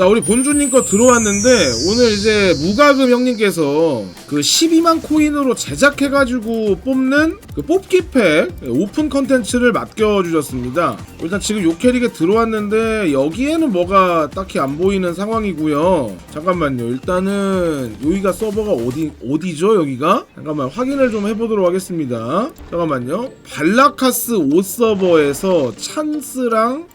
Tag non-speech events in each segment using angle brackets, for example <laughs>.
자 우리 본주님 거 들어왔는데 오늘 이제 무가금 형님께서 그 12만 코인으로 제작해가지고 뽑는 그 뽑기팩 오픈 컨텐츠를 맡겨주셨습니다. 일단 지금 요 캐릭에 들어왔는데 여기에는 뭐가 딱히 안 보이는 상황이고요. 잠깐만요. 일단은 여기가 서버가 어디 어디죠 여기가? 잠깐만 확인을 좀 해보도록 하겠습니다. 잠깐만요. 발라카스 5 서버에서 찬스랑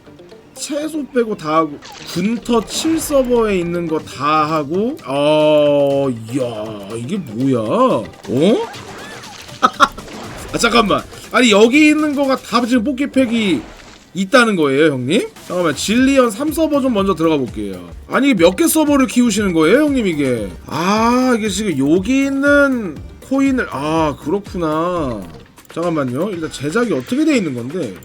채소 빼고 다 하고 군터 7 서버에 있는 거 다 하고 어 이야 이게 뭐야? 어? <laughs> 아 잠깐만. 아니 여기 있는 거가 다 지금 뽑기팩이 있다는 거예요 형님? 잠깐만 진리언 3 서버 좀 먼저 들어가 볼게요. 아니 몇 개 서버를 키우시는 거예요 형님 이게? 아 이게 지금 여기 있는 코인을 아 그렇구나. 잠깐만요. 일단 제작이 어떻게 돼 있는 건데?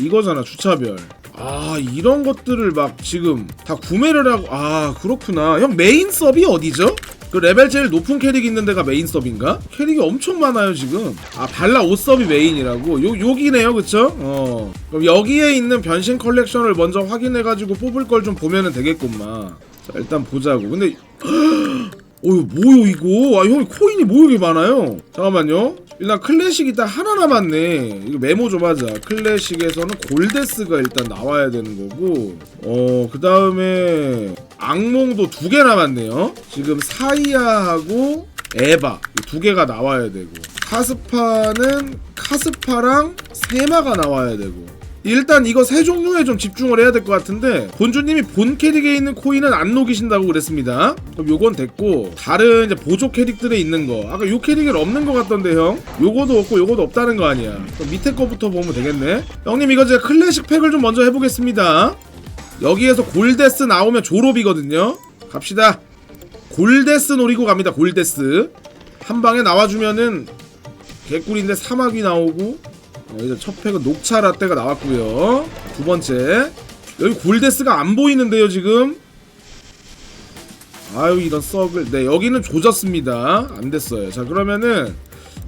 이거잖아 주차별 아 이런 것들을 막 지금 다 구매를 하고 아 그렇구나. 형 메인 서비 어디죠? 그 레벨 제일 높은 캐릭 있는 데가 메인 서비인가? 캐릭이 엄청 많아요 지금. 아 발라 5서비 메인이라고? 요, 여기네요 그쵸? 어. 그럼 여기에 있는 변신 컬렉션을 먼저 확인해가지고 뽑을 걸 좀 보면은 되겠구만. 자 일단 보자고. 근데 <gasps> 어이 뭐요 이거? 아 형이 코인이 뭐 이렇게 많아요? 잠깐만요 일단 클래식이 딱 하나 남았네. 이거 메모 좀 하자. 클래식에서는 골데스가 일단 나와야 되는 거고. 어 그 다음에 악몽도 두 개 남았네요. 지금 사이아하고 에바. 이두 개가 나와야 되고. 카스파는 카스파랑 세마가 나와야 되고 일단 이거 세 종류에 좀 집중을 해야 될 것 같은데 본주님이 본 캐릭에 있는 코인은 안 녹이신다고 그랬습니다. 그럼 요건 됐고 다른 이제 보조 캐릭들에 있는 거. 아까 요 캐릭은 없는 것 같던데 형? 요거도 없고 요거도 없다는 거 아니야. 그럼 밑에 거부터 보면 되겠네. 형님 이거 제가 클래식 팩을 좀 먼저 해보겠습니다. 여기에서 골데스 나오면 졸업이거든요. 갑시다. 골데스 노리고 갑니다 골데스. 한 방에 나와주면은 개꿀인데 사막이 나오고 어, 이제 첫 팩은 녹차 라떼가 나왔고요. 두 번째. 여기 골데스가 안 보이는데요 지금. 아유 이런 썩을. 네 여기는 조졌습니다. 안 됐어요. 자 그러면은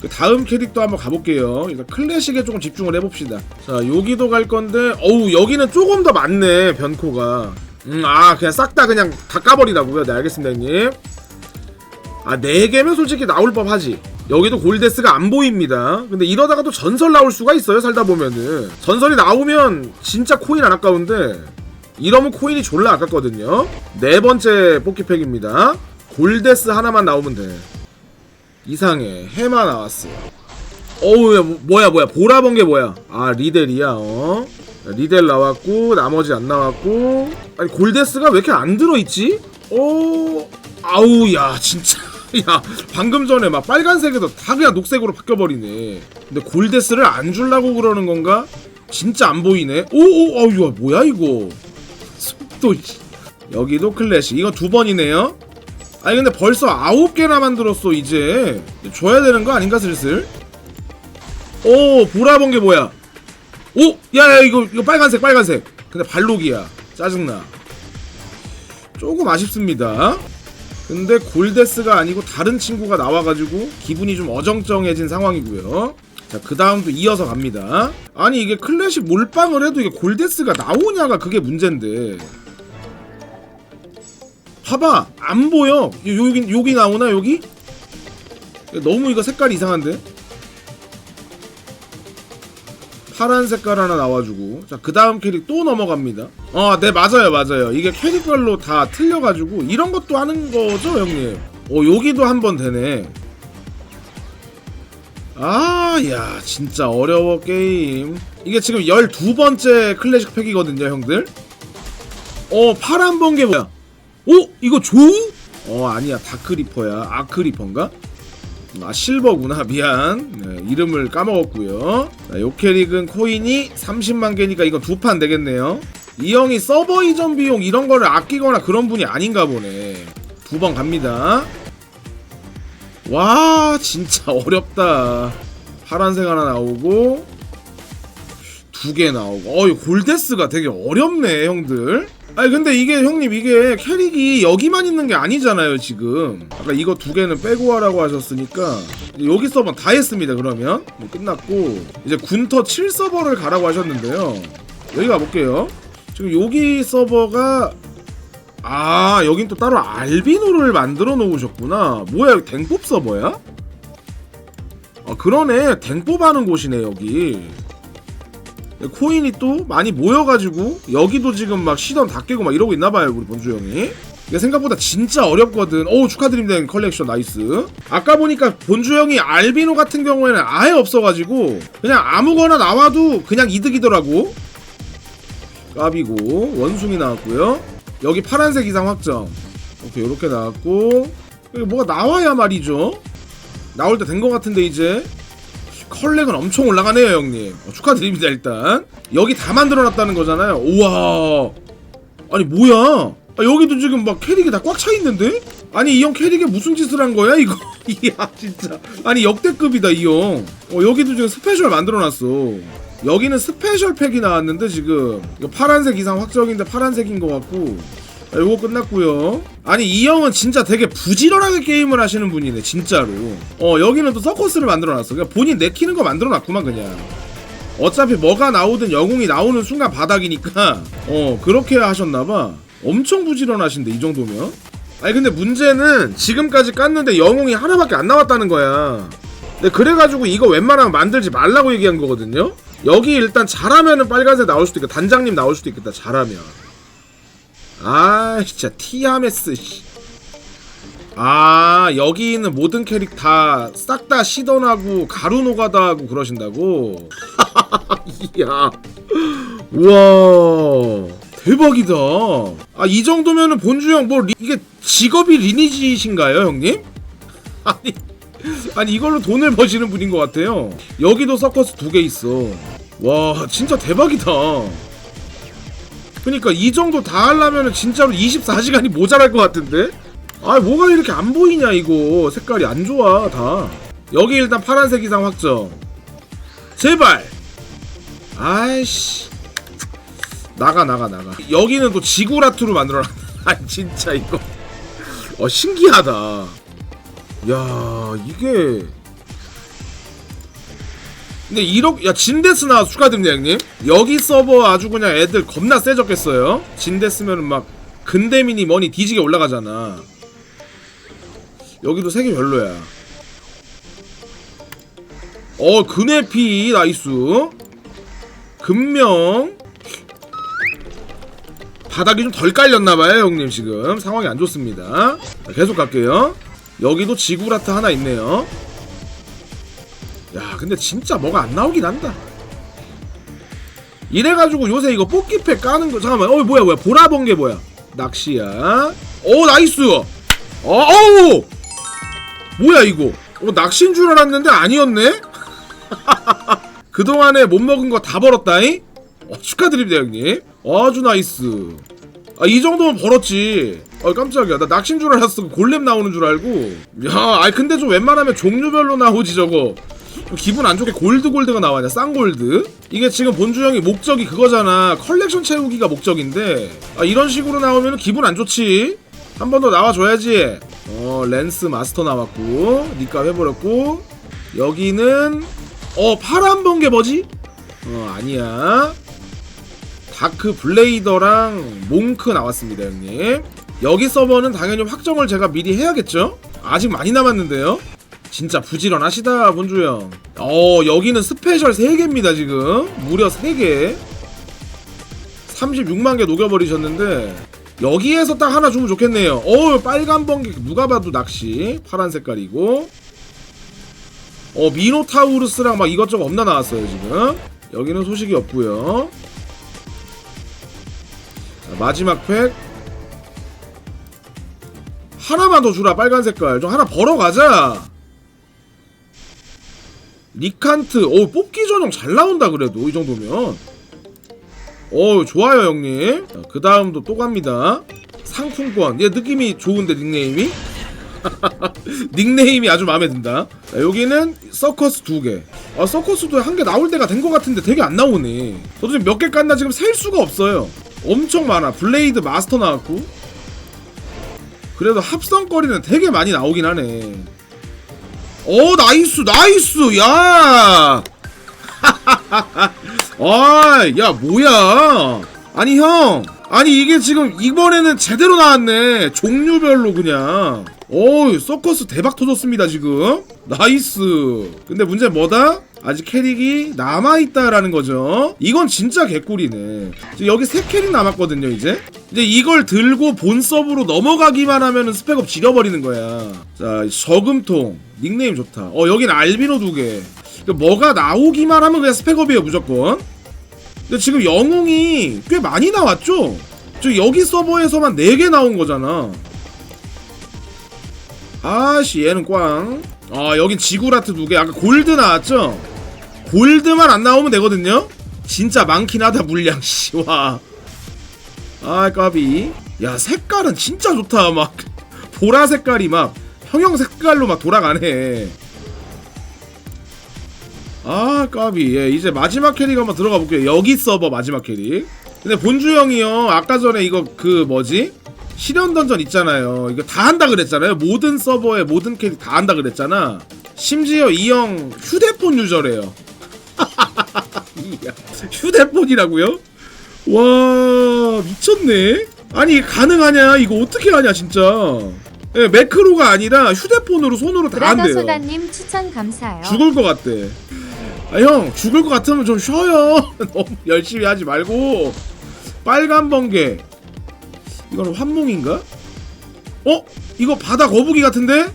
그 다음 캐릭터 한번 가볼게요. 일단 클래식에 조금 집중을 해봅시다. 자 여기도 갈 건데 어우 여기는 조금 더 많네 변코가. 음 아 그냥 싹 다 그냥 다 까버리라고요? 네 알겠습니다 형님. 아 4개면 솔직히 나올 법하지 여기도 골데스가 안 보입니다. 근데 이러다가 또 전설 나올 수가 있어요 살다 보면은. 전설이 나오면 진짜 코인 안 아까운데 이러면 코인이 졸라 아깝거든요. 네 번째 뽑기팩입니다. 골데스 하나만 나오면 돼. 이상해. 해마 나왔어 어우 야, 뭐- 뭐야 뭐야. 보라 본 게 뭐야? 아 리델이야 어? 리델 나왔고 나머지 안 나왔고. 아니 골데스가 왜 이렇게 안 들어있지? 어? 아우 야 진짜 <laughs> <laughs> 야 방금 전에 막 빨간색에서 다 그냥 녹색으로 바뀌어버리네. 근데 골데스를 안 줄라고 그러는 건가? 진짜 안 보이네. 오오 어우 야 뭐야 이거? 속도 씨. 여기도 클래식. 이거 두 번이네요. 아니 근데 벌써 아홉 개나 만들었어 이제. 줘야 되는 거 아닌가 슬슬? 오 보라본 게 뭐야? 오 야야 이거 이거 빨간색 빨간색. 근데 발록이야. 짜증나. 조금 아쉽습니다 근데 골데스가 아니고 다른 친구가 나와가지고 기분이 좀 어정쩡해진 상황이고요. 자 그 다음도 이어서 갑니다. 아니 이게 클래식 몰빵을 해도 이게 골데스가 나오냐가 그게 문제인데. 봐봐 안 보여. 요- 여기 여기 나오나 여기? 너무 이거 색깔이 이상한데 파란 색깔 하나 나와주고. 자 그 다음 캐릭 또 넘어갑니다. 어 네 맞아요 맞아요. 이게 캐릭별로 다 틀려가지고 이런 것도 하는 거죠 형님? 어 여기도 한 번 되네. 아야 진짜 어려워 게임. 이게 지금 12번째 클래식 팩이거든요 형들? 어 파란 번개 뭐야? 오 이거 조우? 어 아니야 다크리퍼야. 아크리퍼인가? 아 실버구나. 미안. 네, 이름을 까먹었고요. 자, 요 캐릭은 코인이 30만 개니까 이거 두판 되겠네요. 이 형이 서버 이전 비용 이런 거를 아끼거나 그런 분이 아닌가 보네. 두 번 갑니다. 와 진짜 <laughs> 어렵다. 파란색 하나 나오고 두 개 나오고. 어이 골데스가 되게 어렵네 형들. 아니 근데 이게 형님 이게 캐릭이 여기만 있는 게 아니잖아요 지금. 아까 이거 두 개는 빼고 하라고 하셨으니까 여기 서버 다 했습니다 그러면. 뭐 끝났고. 이제 군터 7 서버를 가라고 하셨는데요. 여기 가볼게요. 지금 여기 서버가 아 여긴 또 따로 알비노를 만들어 놓으셨구나. 뭐야 여기 댕뽑 서버야? 아 그러네. 댕뽑 하는 곳이네 여기 코인이 또 많이 모여가지고 여기도 지금 막 시던 다 깨고 막 이러고 있나봐요 우리 본주 형이. 이게 생각보다 진짜 어렵거든. 오 축하드립니다. 컬렉션 나이스. 아까 보니까 본주 형이 알비노 같은 경우에는 아예 없어가지고 그냥 아무거나 나와도 그냥 이득이더라고. 까비고. 원숭이 나왔고요. 여기 파란색 이상 확정. 오케이 이렇게 나왔고. 뭐가 나와야 말이죠. 나올 때 된 것 같은데 이제 컬렉은 엄청 올라가네요 형님. 어, 축하드립니다 일단. 여기 다 만들어놨다는 거잖아요. 우와. 아니 뭐야? 아, 여기도 지금 막 캐릭이 다 꽉 차 있는데? 아니 이 형 캐릭에 무슨 짓을 한 거야 이거? <laughs> 이야 진짜. 아니 역대급이다 이형. 어, 여기도 지금 스페셜 만들어놨어. 여기는 스페셜 팩이 나왔는데 지금 파란색 이상 확정인데 파란색인 것 같고 아, 요거 끝났고요. 아니 이 형은 진짜 되게 부지런하게 게임을 하시는 분이네 진짜로. 어 여기는 또 서커스를 만들어놨어. 그냥 본인 내키는 거 만들어놨구만 그냥. 어차피 뭐가 나오든 영웅이 나오는 순간 바닥이니까. 어 그렇게 하셨나봐. 엄청 부지런하신데 이 정도면? 아니 근데 문제는 지금까지 깠는데 영웅이 하나밖에 안 나왔다는 거야. 근데 그래가지고 이거 웬만하면 만들지 말라고 얘기한 거거든요? 여기 일단 잘하면은 빨간색 나올 수도 있겠다 단장님 나올 수도 있겠다 잘하면 아 진짜 티아메스 씨. 아 여기 있는 모든 캐릭 다 싹 다 시던하고 가루노가다 하고 그러신다고? <laughs> 이야. 우와. 대박이다. 아 이 정도면은 본주형 뭐 리- 이게 직업이 리니지신가요 형님? <laughs> 아니 아니 이걸로 돈을 버시는 분인 것 같아요. 여기도 서커스 두 개 있어. 와 진짜 대박이다 그니까 이 정도 다 하려면은 진짜로 24시간이 모자랄 것 같은데? 아 뭐가 이렇게 안 보이냐 이거. 색깔이 안 좋아 다. 여기 일단 파란색 이상 확정. 제발! 아이씨. 나가 나가 나가. 여기는 또 지구라투로 만들어놨 <laughs> 아 진짜 이거. 어 신기하다. 야 이게 근데 이렇게 야 진데스 나와 축하드립니다 형님. 여기 서버 아주 그냥 애들 겁나 세졌겠어요? 진데스면은 막 근대민이 머니 뒤지게 올라가잖아. 여기도 색이 별로야. 어 그네피 나이스. 금명. 바닥이 좀 덜 깔렸나봐요 형님 지금. 상황이 안 좋습니다. 자, 계속 갈게요. 여기도 지구라트 하나 있네요 야 근데 진짜 뭐가 안 나오긴 한다. 이래가지고 요새 이거 뽑기팩 까는 거 잠깐만 어 뭐야 뭐야. 보라본 게 뭐야? 낚시야. 오 나이스! 어 어우! 뭐야 이거? 어 낚시인 줄 알았는데 아니었네? <laughs> 그동안에 못 먹은 거 다 벌었다잉? 어, 축하드립니다 형님. 아주 나이스. 아 이 정도면 벌었지. 아 깜짝이야. 나 낚시인 줄 알았어. 골렘 나오는 줄 알고. 야 아이 근데 좀 웬만하면 종류별로 나오지 저거. 좀 기분 안 좋게 골드 골드가 나와냐 쌍골드. 이게 지금 본주형이 목적이 그거잖아. 컬렉션 채우기가 목적인데. 아 이런 식으로 나오면 기분 안 좋지. 한 번 더 나와줘야지. 어 랜스 마스터 나왔고 니값 해버렸고. 여기는 어 파란 번개 뭐지? 어 아니야. 다크 블레이더랑 몽크 나왔습니다 형님. 여기 서버는 당연히 확정을 제가 미리 해야겠죠? 아직 많이 남았는데요 진짜 부지런하시다 본주 형 어 여기는 스페셜 3개입니다 지금. 무려 3개. 36만 개 녹여버리셨는데 여기에서 딱 하나 주면 좋겠네요. 어 빨간 번개 누가 봐도 낚시. 파란 색깔이고. 어 미노타우루스랑 막 이것저것 없나 나왔어요 지금. 여기는 소식이 없고요. 자, 마지막 팩. 하나만 더 주라 빨간 색깔. 좀 하나 벌어가자 리칸트 오 뽑기 전용 잘 나온다 그래도 이 정도면. 어 좋아요 형님. 그 다음도 또 갑니다. 상품권. 얘 느낌이 좋은데 닉네임이? <laughs> 닉네임이 아주 마음에 든다. 자, 여기는 서커스 두개. 아 서커스도 한 개 나올 때가 된 것 같은데 되게 안 나오네. 저도 지금 몇 개 깠나 지금 셀 수가 없어요. 엄청 많아. 블레이드 마스터 나왔고. 그래도 합성거리는 되게 많이 나오긴 하네 오 나이스 나이스 야. <laughs> 아, 야 뭐야? 아니 형. 아니 이게 지금 이번에는 제대로 나왔네. 종류별로 그냥. 오 서커스 대박 터졌습니다 지금. 나이스. 근데 문제 뭐다? 아직 캐릭이 남아있다라는 거죠 이건 진짜 개꿀이네 여기 세 캐릭 남았거든요 이제 이제 이걸 들고 본 서브로 넘어가기만 하면은 스펙업 지려버리는 거야 자 저금통 닉네임 좋다 어 여긴 알비노 두개 뭐가 나오기만 하면 그냥 스펙업이에요 무조건 근데 지금 영웅이 꽤 많이 나왔죠? 저 여기 서버에서만 4개 나온 거잖아. 아씨 얘는 꽝. 아 여긴 지구라트 2개. 아까 골드 나왔죠? 골드만 안 나오면 되거든요? 진짜 많긴 하다 물량. <laughs> 씨와. 아 까비. 야 색깔은 진짜 좋다 막. 보라 색깔이 막 형형 색깔로 막 돌아가네. 아 까비. 예, 이제 마지막 캐릭 한번 들어가 볼게요. 여기 서버 마지막 캐릭. 근데 본주 형이요. 아까 전에 이거 그 뭐지? 실현 던전 있잖아요. 이거 다 한다 그랬잖아요. 모든 서버에 모든 캐릭 다 한다 그랬잖아. 심지어 이 형 휴대폰 유저래요 휴대폰이라고요? 와 미쳤네 아니 가능하냐 이거 어떻게 하냐 진짜 예, 매크로가 아니라 휴대폰으로 손으로 다 한대요 브라더소다님 추천 감사해요. 죽을 것 같대. 아, 형, 죽을 것 같으면 좀 쉬어요. <laughs> 너무 열심히 하지 말고. 빨간 번개. 이건 환몽인가? 어? 이거 바다 거북이 같은데?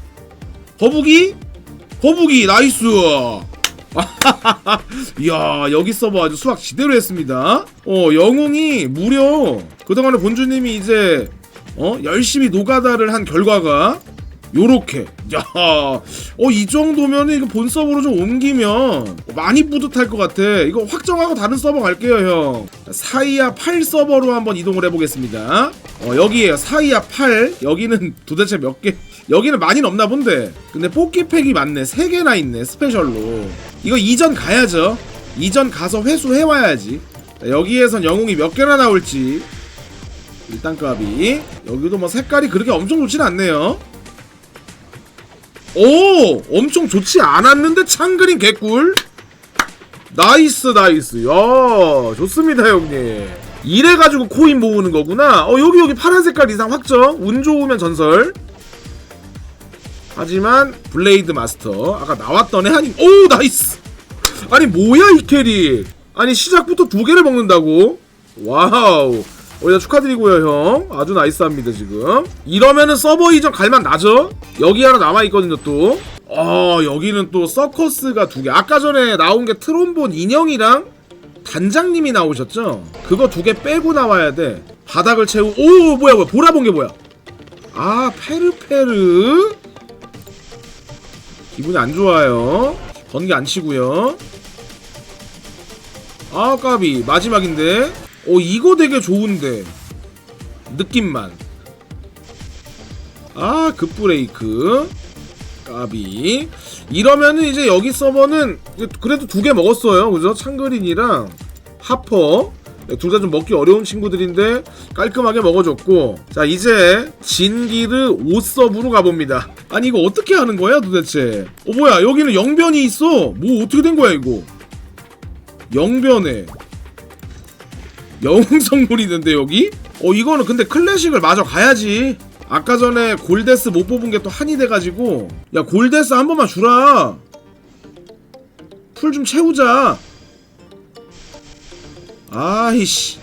거북이? 거북이, 나이스! <laughs> 이야, 여기 서버 아주 수학 지대로 했습니다. 어, 영웅이 무려, 그동안에 본주님이 이제, 어, 열심히 노가다를 한 결과가, 요렇게 야, 어이 정도면 이거 본 서버로 좀 옮기면 많이 뿌듯할 것 같아. 이거 확정하고 다른 서버 갈게요, 형. 사이아 8 서버로 한번 이동을 해보겠습니다. 어 여기에요, 사이아 8. 여기는 <laughs> 도대체 몇 개? 여기는 많이 없나 본데. 근데 뽑기 팩이 많네, 3 개나 있네, 스페셜로. 이거 이전 가야죠. 이전 가서 회수해 와야지. 자, 여기에선 영웅이 몇 개나 나올지. 일단 값이 여기도 뭐 색깔이 그렇게 엄청 좋진 않네요. 오 엄청 좋지 않았는데 창그린 개꿀 나이스 나이스 야 좋습니다 형님 이래가지고 코인 모으는 거구나 어 여기 여기 파란 색깔 이상 확정 운 좋으면 전설 하지만 블레이드 마스터 아까 나왔던 애 아니 오 나이스! 아니 뭐야 이 캐릭 아니 시작부터 두 개를 먹는다고? 와우. 어, 일단 축하드리고요 형. 아주 나이스합니다 지금. 이러면은 서버 이전 갈만 나죠? 여기 하나 남아있거든요 또. 어, 여기는 또 서커스가 두 개. 아까 전에 나온 게 트롬본 인형이랑 단장님이 나오셨죠? 그거 두 개 빼고 나와야 돼. 바닥을 채우 오 뭐야 뭐야. 보라본 게 뭐야? 아 페르페르 기분이 안 좋아요. 번개 안 치고요. 아 까비. 마지막인데. 어 이거 되게 좋은데. 느낌만. 아 급브레이크. 까비. 이러면은 이제 여기 서버는 그래도 두 개 먹었어요. 그죠? 창그린이랑 하퍼 둘 다 좀 먹기 어려운 친구들인데 깔끔하게 먹어줬고. 자 이제 진기르 5서브로 가봅니다. 아니 이거 어떻게 하는 거야 도대체? 어 뭐야 여기는 영변이 있어. 뭐 어떻게 된 거야 이거? 영변에 영웅 성물이 있는데 여기? 어 이거는 근데 클래식을 마저 가야지. 아까 전에 골데스 못 뽑은 게 또 한이 돼가지고. 야 골데스 한 번만 주라. 풀 좀 채우자 아이씨.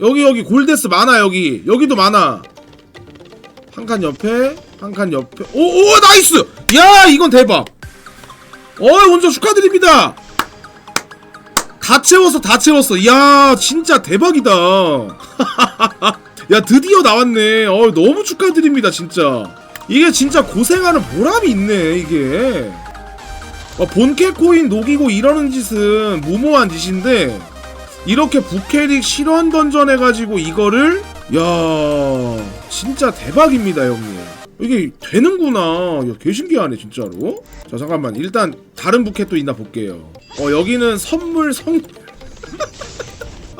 여기 여기 골데스 많아 여기. 여기도 많아. 한 칸 옆에 한 칸 옆에. 오오 나이스! 야 이건 대박. 어 먼저 축하드립니다. 다 채웠어 다 채웠어. 이야 진짜 대박이다. <laughs> 야 드디어 나왔네. 어 너무 축하드립니다 진짜. 이게 진짜 고생하는 보람이 있네 이게. 어, 본캐 코인 녹이고 이러는 짓은 무모한 짓인데 이렇게 부캐릭 실현 던전 해가지고 이거를 야 진짜 대박입니다 형님 이게 되는구나 야, 개 신기하네 진짜로 자 잠깐만 일단 다른 부캐 또 있나 볼게요 어 여기는 선물 성 <laughs>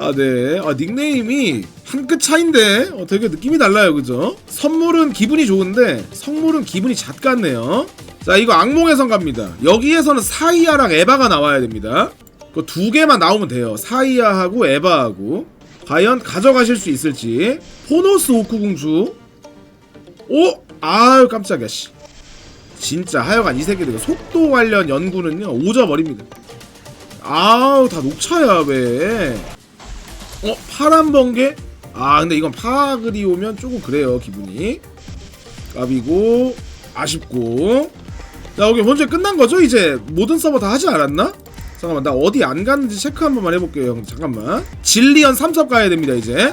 아, 네. 아, 닉네임이 한 끗 차인데, 어, 되게 느낌이 달라요, 그죠? 선물은 기분이 좋은데, 성물은 기분이 잣 같네요. 자, 이거 악몽의 성 갑니다. 여기에서는 사이아랑 에바가 나와야 됩니다. 그 두 개만 나오면 돼요. 사이아하고 에바하고. 과연 가져가실 수 있을지 포노스 오쿠궁주 오! 아유 깜짝이야 씨 진짜 하여간 이 새끼들 속도 관련 연구는요 오져버립니다 아우 다 녹차야 왜 어? 파란 번개? 아 근데 이건 파그리 오면 조금 그래요 기분이 까비고 아쉽고 자 여기 먼저 끝난 거죠 이제 모든 서버 다 하지 않았나? 잠깐만 나 어디 안 갔는지 체크 한 번만 해볼게요 형. 잠깐만. 질리언 3섭 가야 됩니다 이제.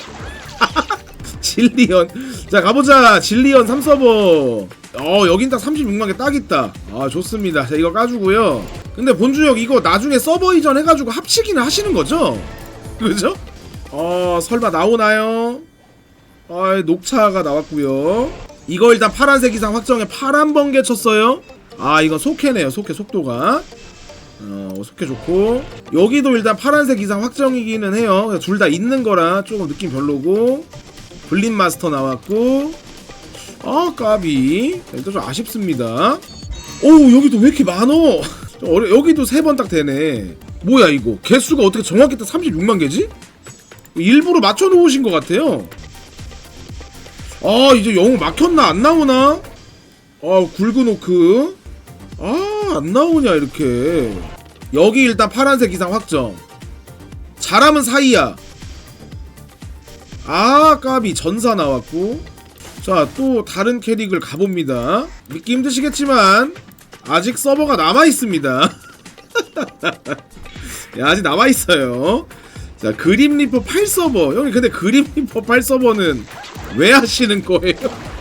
<laughs> 질리언. 자 가보자. 질리언 3서버 어 여긴 딱 36만 개 딱 있다. 아 좋습니다. 자 이거 까주고요. 근데 본주역 이거 나중에 서버 이전 해가지고 합치기는 하시는 거죠? <laughs> 그죠? 어 설마 나오나요? 아 녹차가 나왔고요. 이거 일단 파란색 이상 확정에 파란 번개 쳤어요. 아 이건 속해네요. 속해 속도가 어 속해 좋고. 여기도 일단 파란색 이상 확정이기는 해요. 둘 다 있는 거라 조금 느낌 별로고. 블린 마스터 나왔고. 아 까비. 일단 좀 아쉽습니다. 오 여기도 왜 이렇게 많어? <laughs> 좀 어려 여기도 세 번 딱 되네. 뭐야 이거? 개수가 어떻게 정확히 딱 36만 개지? 일부러 맞춰 놓으신 것 같아요. 아 이제 영웅 막혔나? 안 나오나? 아 굵은 오크. 아 안 나오냐 이렇게. 여기 일단 파란색 이상 확정. 잘하면 사이야. 아 까비. 전사 나왔고. 자 또 다른 캐릭을 가봅니다. 믿기 힘드시겠지만 아직 서버가 남아있습니다. <laughs> 야, 아직 남아있어요. 자 그림 리퍼 8서버. 형님 근데 그림 리퍼 8서버는 왜 하시는 거예요?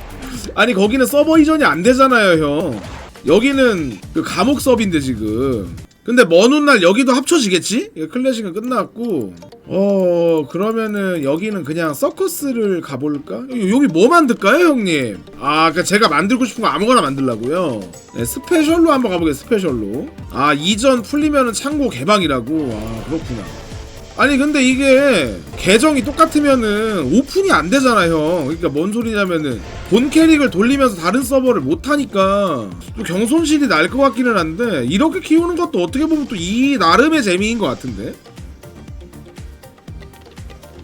<laughs> 아니 거기는 서버 이전이 안 되잖아요 형 여기는 그 감옥 서비인데 지금 근데 먼 훗날 여기도 합쳐지겠지? 클래식은 끝났고 어 그러면은 여기는 그냥 서커스를 가볼까? 여기, 뭐 만들까요 형님? 아 그니까 제가 만들고 싶은 거 아무거나 만들라고요 네, 스페셜로 한번 가보겠습니다 스페셜로 아 이전 풀리면은 창고 개방이라고 아 그렇구나 아니 근데 이게 계정이 똑같으면은 오픈이 안 되잖아 형. 그러니까 뭔 소리냐면은 본 캐릭을 돌리면서 다른 서버를 못 하니까 좀 경손실이 날 것 같기는 한데 이렇게 키우는 것도 어떻게 보면 또 이 나름의 재미인 것 같은데?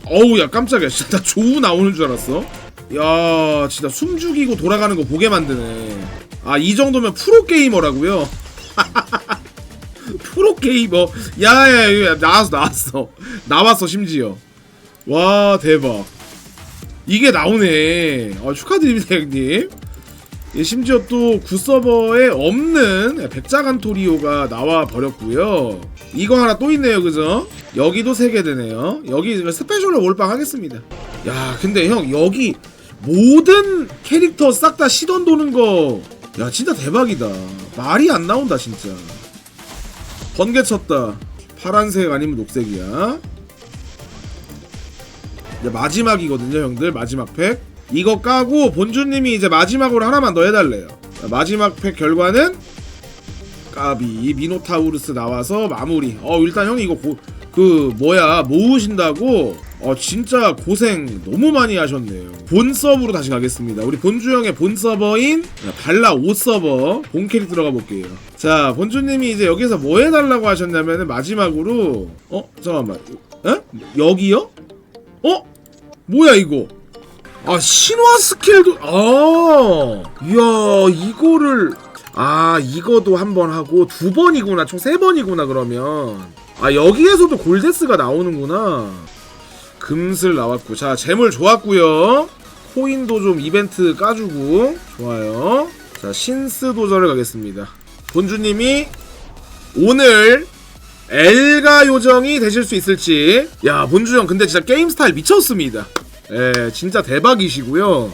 어우 야 깜짝이야. 진짜 나 조우 나오는 줄 알았어. 야 진짜 숨 죽이고 돌아가는 거 보게 만드네. 아 이 정도면 프로게이머라고요 <laughs> 프로게이머 야야 야 나왔어 나왔어. 나왔어 심지어. 와 대박. 이게 나오네. 아, 축하드립니다 형님. 예, 심지어 또 구서버에 없는 백자간토리오가 나와 버렸고요. 이거 하나 또 있네요 그죠? 여기도 세개 되네요. 여기 스페셜로 몰빵 하겠습니다. 야 근데 형 여기 모든 캐릭터 싹 다 시던 도는 거 야 진짜 대박이다. 말이 안 나온다 진짜 번개 쳤다. 파란색 아니면 녹색이야. 이제 마지막이거든요, 형들. 마지막 팩. 이거 까고 본주님이 이제 마지막으로 하나만 더 해달래요. 자, 마지막 팩 결과는 까비 미노타우루스 나와서 마무리. 어 일단 형이 이거 고, 그 뭐야 모으신다고 어 진짜 고생 너무 많이 하셨네요. 본 서버로 다시 가겠습니다. 우리 본주 형의 본 서버인 발라 5 서버 본 캐릭 들어가 볼게요. 자 본주님이 이제 여기서 뭐 해달라고 하셨냐면은 마지막으로 어 잠깐만 에? 여기요? 어? 뭐야 이거? 아 신화 스킬도 아 이야 이거를 아 이거도 한 번 하고 두 번이구나 총 세 번이구나 그러면 아 여기에서도 골데스가 나오는구나 금슬 나왔고. 자 재물 좋았고요. 코인도 좀 이벤트 까주고. 좋아요. 자 신스 도전을 가겠습니다. 본주님이 오늘 엘가 요정이 되실 수 있을지. 야 본주 형 근데 진짜 게임 스타일 미쳤습니다. 예 진짜 대박이시고요.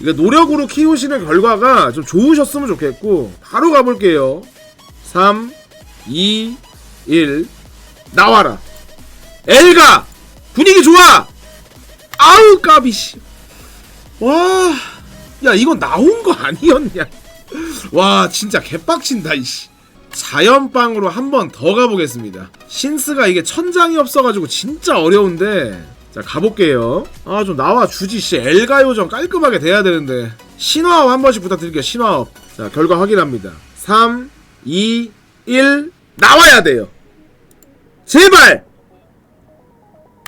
이게 노력으로 키우시는 결과가 좀 좋으셨으면 좋겠고. 바로 가볼게요. 3 2 1 나와라. 엘가 분위기 좋아! 아우 까비 씨. 와 야 이건 나온 거 아니었냐? 와 진짜 개빡친다 이씨. 자연빵으로 한 번 더 가보겠습니다. 신스가 이게 천장이 없어가지고 진짜 어려운데. 자 가볼게요. 아 좀 나와 주지 씨. 엘가 요정 깔끔하게 돼야 되는데. 신화업 한 번씩 부탁드릴게요 신화업. 자 결과 확인합니다. 3 2 1 나와야 돼요. 제발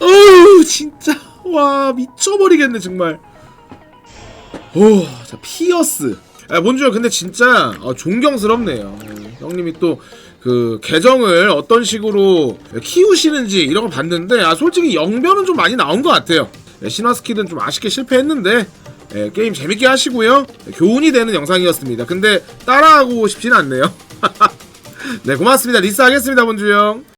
어우 진짜. 와 미쳐버리겠네 정말. 오자 피어스. 아, 본주야 근데 진짜 어, 존경스럽네요. 어, 형님이 또 그 계정을 어떤 식으로 키우시는지 이런 걸 봤는데 아 솔직히 영변은 좀 많이 나온 것 같아요. 예, 신화스키드는 좀 아쉽게 실패했는데 예, 게임 재밌게 하시고요. 예, 교훈이 되는 영상이었습니다. 근데 따라하고 싶지는 않네요. <laughs> 네 고맙습니다. 리스 하겠습니다 본주 형